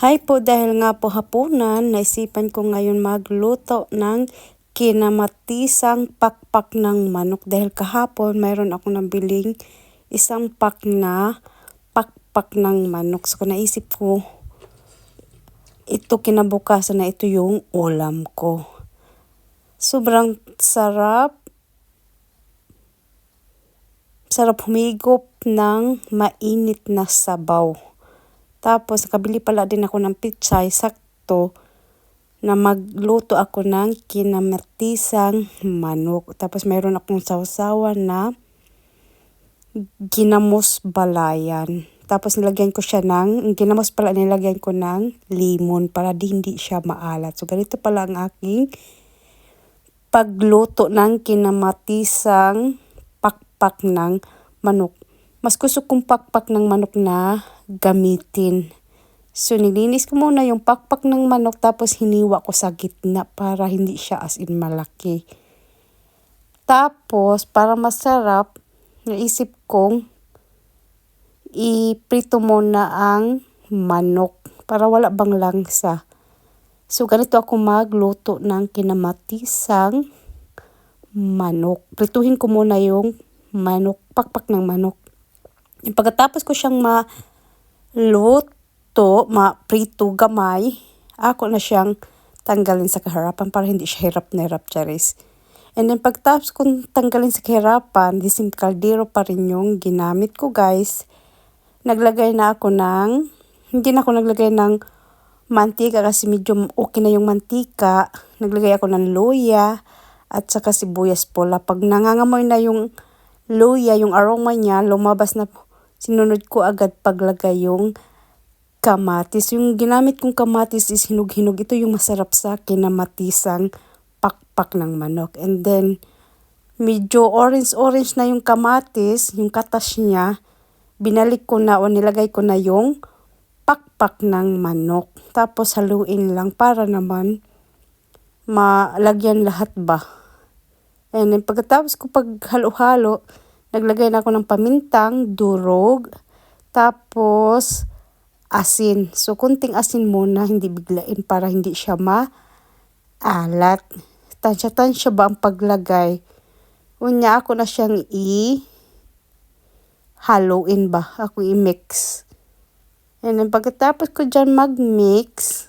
Hi po, dahil nga po hapunan, naisipan ko ngayon magluto ng kinamatisang pakpak ng manok. Dahil kahapon, mayroon ako nabiling isang pak na pakpak ng manok. So, naisip ko, ito kinabukasan na ito yung ulam ko. Sobrang sarap. Sarap humigop ng mainit na sabaw. Tapos, nakabili pala din ako ng pichay, sakto, na magluto ako ng kinamatisang manok. Tapos, mayroon akong sausawa na ginamos balayan. Tapos, nilagyan ko siya ng, ginamos pala, nilagyan ko ng limon para di hindi siya maalat. So, ganito pala ang aking pagluto ng kinamatisang pakpak ng manok. Mas gusto kong pakpak ng manok na gamitin. So, nilinis ko muna yung pakpak ng manok tapos hiniwa ko sa gitna para hindi siya as in malaki. Tapos, para masarap, naisip kong iprito muna ang manok para wala bang langsa. So, ganito ako magluto ng kinamatisang manok. Prituhin ko muna yung manok, pakpak ng manok. Pagkatapos ko siyang ma luto, ma-prito gamay, ako na siyang tanggalin sa kaharapan para hindi siya hirap na hirap charis. And then pagtapos kong tanggalin sa kahirapan, disim kaldero pa rin yung ginamit ko guys. Naglagay na ako ng, hindi na ako naglagay ng mantika kasi medyo okay na yung mantika. Naglagay ako ng luya at saka sibuyas pula. Pag nangangamoy na yung luya, yung aroma niya, lumabas na po sinunod ko agad paglagay yung kamatis. Yung ginamit kong kamatis is hinog-hinog. Ito yung masarap sa kinamatisang pakpak ng manok. And then, medyo orange-orange na yung kamatis, yung katas niya. Binalik ko na o nilagay ko na yung pakpak ng manok. Tapos haluin lang para naman malagyan lahat ba. And then pagkatapos ko paghalo-halo, Naglagay na ako ng pamintang, durog, tapos asin. So, kunting asin muna, hindi biglain para hindi siya maalat. Tansya-tansya ba ang paglagay? Unya ako na siyang i haluin ba? Ako i-mix. And then pagkatapos ko dyan mag-mix,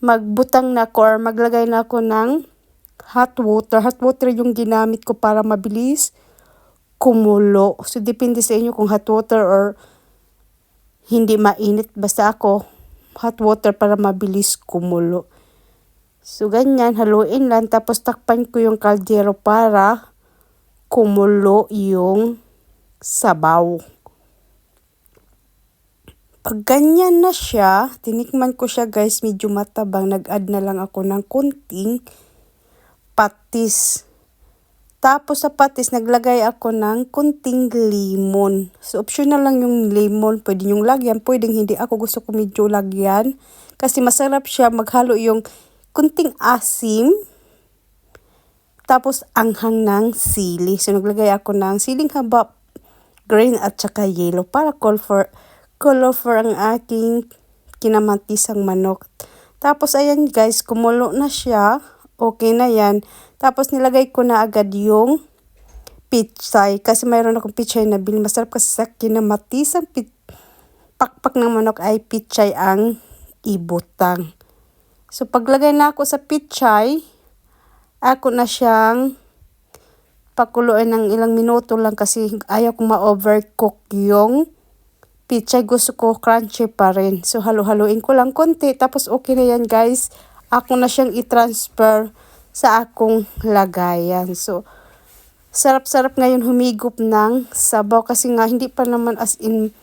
magbutang na ako or maglagay na ako ng hot water. Hot water yung ginamit ko para mabilis kumulo. So, depende sa inyo kung hot water or hindi mainit. Basta ako, hot water para mabilis kumulo. So, ganyan, haluin lang. Tapos, takpan ko yung kaldero para kumulo yung sabaw. Pag ganyan na siya, tinikman ko siya guys, medyo matabang. Nag-add na lang ako ng kunting patis. Tapos sa patis, naglagay ako ng kunting limon. So, optional lang yung lemon. Pwede yung lagyan, pwedeng hindi. Ako gusto ko medyo lagyan. Kasi masarap siya maghalo yung kunting asim. Tapos, anghang ng sili. So, naglagay ako ng siling haba, green at saka yellow para call for, color for ang aking kinamatisang manok. Tapos, ayan guys, kumulo na siya. Okay na yan. Tapos nilagay ko na agad yung pichay. Kasi mayroon akong pichay na bil. Masarap kasi sa kinamatisang pit pakpak ng manok ay pichay ang ibutang. So paglagay na ako sa pichay, ako na siyang pakuluin ng ilang minuto lang kasi ayaw kong ma-overcook yung pichay. Gusto ko crunchy pa rin. So halo-haloin ko lang konti. Tapos okay na yan guys. Ako na siyang i-transfer sa akong lagayan. So, sarap-sarap ngayon humigop ng sabaw kasi nga hindi pa naman as in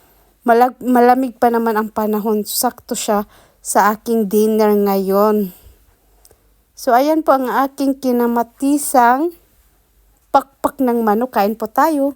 malag, malamig pa naman ang panahon. Sakto siya sa aking dinner ngayon. So, ayan po ang aking kinamatisang pakpak ng manok. Kain po tayo.